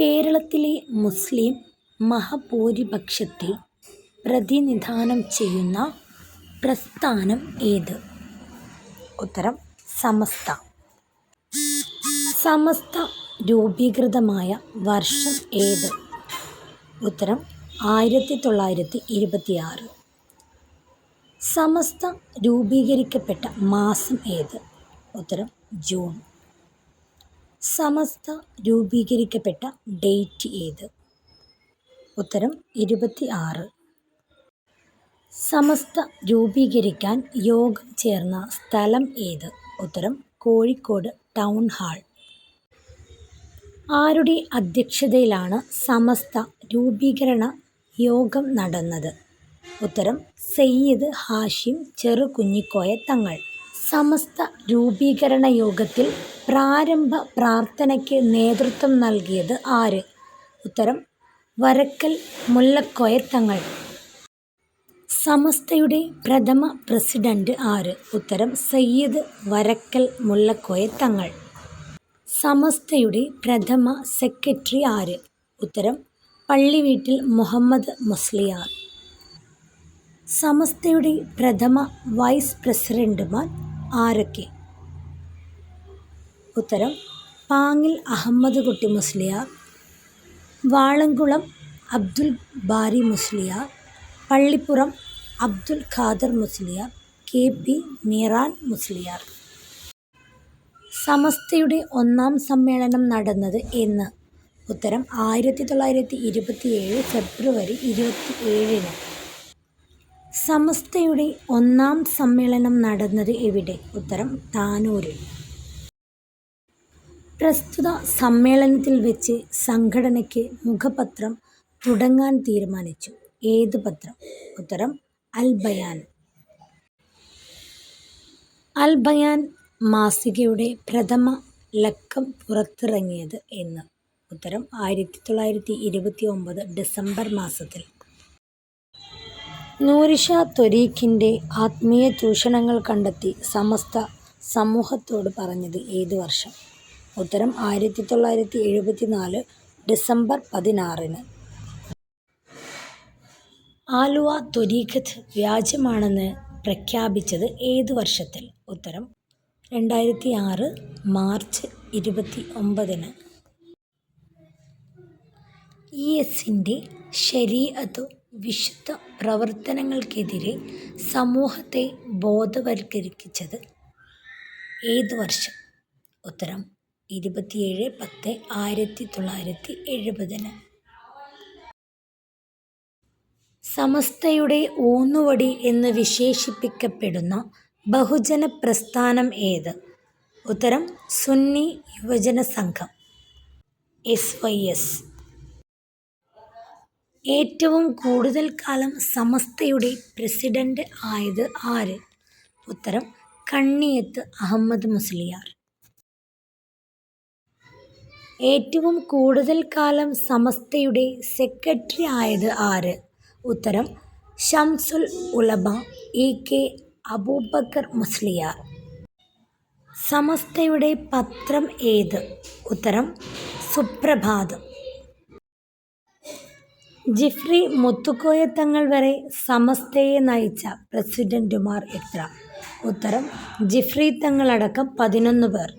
കേരളത്തിലെ മുസ്ലിം മഹാഭൂരിപക്ഷത്തെ പ്രതിനിധാനം ചെയ്യുന്ന പ്രസ്ഥാനം ഏത്? ഉത്തരം സമസ്ത. സമസ്ത രൂപീകൃതമായ വർഷം ഏത്? ഉത്തരം ആയിരത്തി തൊള്ളായിരത്തി ഇരുപത്തിയാറ്. സമസ്ത രൂപീകരിക്കപ്പെട്ട മാസം ഏത്? ഉത്തരം ജൂൺ. സമസ്ത രൂപീകരിക്കപ്പെട്ട ഡേറ്റ് ഏത്? ഉത്തരം ഇരുപത്തി ആറ് സമസ്ത രൂപീകരിക്കാൻ യോഗം ചേർന്ന സ്ഥലം ഏത്? ഉത്തരം കോഴിക്കോട് ടൗൺ ഹാൾ. ആരുടെ അധ്യക്ഷതയിലാണ് സമസ്ത രൂപീകരണ യോഗം നടന്നത്? ഉത്തരം സയ്യിദ് ഹാഷിം ചെറുകുഞ്ഞിക്കോയ തങ്ങൾ. സമസ്ത രൂപീകരണ യോഗത്തിൽ പ്രാരംഭ പ്രാർത്ഥനയ്ക്ക് നേതൃത്വം നൽകിയത് ആര്? ഉത്തരം വരക്കൽ മുല്ലക്കോയ തങ്ങൾ. സമസ്തയുടെ പ്രഥമ പ്രസിഡന്റ് ആര്? ഉത്തരം സയ്യിദ് വരക്കൽ മുല്ലക്കോയ തങ്ങൾ. സമസ്തയുടെ പ്രഥമ സെക്രട്ടറി ആര്? ഉത്തരം പള്ളിവീട്ടിൽ മുഹമ്മദ് മുസ്ലിയാർ. സമസ്തയുടെ പ്രഥമ വൈസ് പ്രസിഡന്റുമാർ ആരൊക്കെ? ഉത്തരം പാങ്ങിൽ അഹമ്മദ് കുട്ടി മുസ്ലിയാർ, വാളംകുളം അബ്ദുൽ ബാരി മുസ്ലിയാർ, പള്ളിപ്പുറം അബ്ദുൽ ഖാദർ മുസ്ലിയാർ, കെ പി മീറാൻ മുസ്ലിയാർ. സമസ്തയുടെ ഒന്നാം സമ്മേളനം നടന്നത് എന്ന്? ഉത്തരം ആയിരത്തി തൊള്ളായിരത്തി ഇരുപത്തിയേഴ് ഫെബ്രുവരി ഇരുപത്തിഏഴിന്. സമസ്തയുടെ ഒന്നാം സമ്മേളനം നടന്നത് എവിടെ? ഉത്തരം താനൂരിൽ. പ്രസ്തുത സമ്മേളനത്തിൽ വെച്ച് സംഘടനയ്ക്ക് മുഖപത്രം തുടങ്ങാൻ തീരുമാനിച്ചു. ഏത് പത്രം? ഉത്തരം അൽബയാൻ അൽബയാൻ അൽ ബയാൻ മാസികയുടെ പ്രഥമ ലക്കം പുറത്തിറങ്ങിയത് എന്ന്? ഉത്തരം ആയിരത്തി തൊള്ളായിരത്തി ഇരുപത്തി ഒമ്പത് ഡിസംബർ മാസത്തിൽ. നൂർഷാ ത്വരീഖിന്റെ ആത്മീയ ചൂഷണങ്ങൾ കണ്ടെത്തി സമസ്ത സമൂഹത്തോട് പറഞ്ഞത് ഏത് വർഷം? ഉത്തരം ആയിരത്തി തൊള്ളായിരത്തി എഴുപത്തി നാല് ഡിസംബർ പതിനാറിന്. ആലുവ ത്വരീഖത്ത് വ്യാജമാണെന്ന് പ്രഖ്യാപിച്ചത് ഏത് വർഷത്തിൽ? ഉത്തരം രണ്ടായിരത്തി ആറ് മാർച്ച് ഇരുപത്തി ഒമ്പതിന് ഇ എസിന്റെ ശരീഅത്തു വിശുദ്ധ പ്രവർത്തനങ്ങൾക്കെതിരെ സമൂഹത്തെ ബോധവൽക്കരിച്ചത് ഏത് വർഷം? ഉത്തരം ഇരുപത്തിയേഴ് പത്ത് ആയിരത്തി തൊള്ളായിരത്തി എഴുപതിന്. സമസ്തയുടെ ഊന്നുവടി എന്ന് വിശേഷിപ്പിക്കപ്പെടുന്ന ബഹുജന പ്രസ്ഥാനം ഏത്? ഉത്തരം സുന്നി യുവജന സംഘം (എസ്. വൈ. എസ്). ഏറ്റവും കൂടുതൽ കാലം സമസ്തയുടെ പ്രസിഡന്റ് ആയത് ആര്? ഉത്തരം കണ്ണിയത്ത് അഹമ്മദ് മുസ്ലിയാർ. ഏറ്റവും കൂടുതൽ കാലം സമസ്തയുടെ സെക്രട്ടറി ആയത് ആര്? ഉത്തരം ഷംസുൽ ഉലബ ഇ. കെ. അബൂബക്കർ മുസ്ലിയാർ. സമസ്തയുടെ പത്രം ഏത്? ഉത്തരം സുപ്രഭാതം. ജിഫ്രി മുത്തുക്കോയ തങ്ങൾ വരെ സമസ്തയെ നയിച്ച പ്രസിഡന്റുമാർ എത്ര? ഉത്തരം ജിഫ്രി തങ്ങൾ അടക്കം പതിനൊന്ന് പേർ.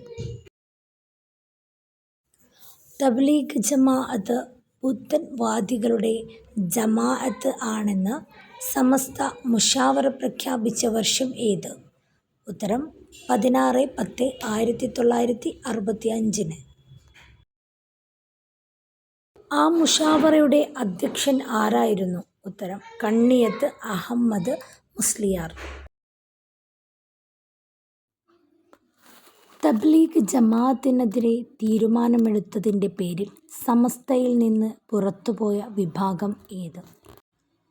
തബ്ലീഗ് ജമാഅത്ത് പുത്തൻവാദികളുടെ ജമാഅത്ത് ആണെന്ന് സമസ്ത മുഷാവറ പ്രഖ്യാപിച്ച വർഷം ഏത്? ഉത്തരം പതിനാറ് പത്ത് ആയിരത്തി തൊള്ളായിരത്തി അറുപത്തിഅഞ്ചിന്. ആ മുഷാവറയുടെ അധ്യക്ഷൻ ആരായിരുന്നു? ഉത്തരം കണ്ണിയത്ത് അഹമ്മദ് മുസ്ലിയാർ. തബ്ലീഗ് ജമാഅത്തിനെതിരെ തീരുമാനമെടുത്തതിന്റെ പേരിൽ സമസ്തയിൽ നിന്ന് പുറത്തുപോയ വിഭാഗം ഏത്?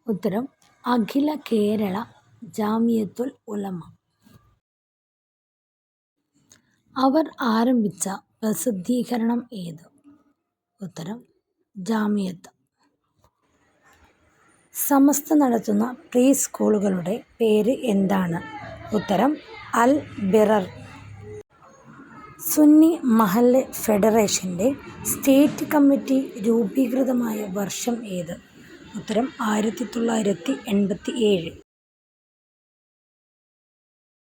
ഉത്തരം അഖില കേരള ജാമിയത്തുൽ ഉലമ. അവർ ആരംഭിച്ച പ്രസിദ്ധീകരണം ഏത്? ഉത്തരം ജംഇയ്യത്ത്. സമസ്ത നടത്തുന്ന പ്രീ സ്കൂളുകളുടെ പേര് എന്താണ്? ഉത്തരം അൽ ബിറർ. സുന്നി മഹല്ല് ഫെഡറേഷന്റെ സ്റ്റേറ്റ് കമ്മിറ്റി രൂപീകൃതമായ വർഷം ഏത് ഉത്തരം ആയിരത്തി തൊള്ളായിരത്തി എൺപത്തി ഏഴ്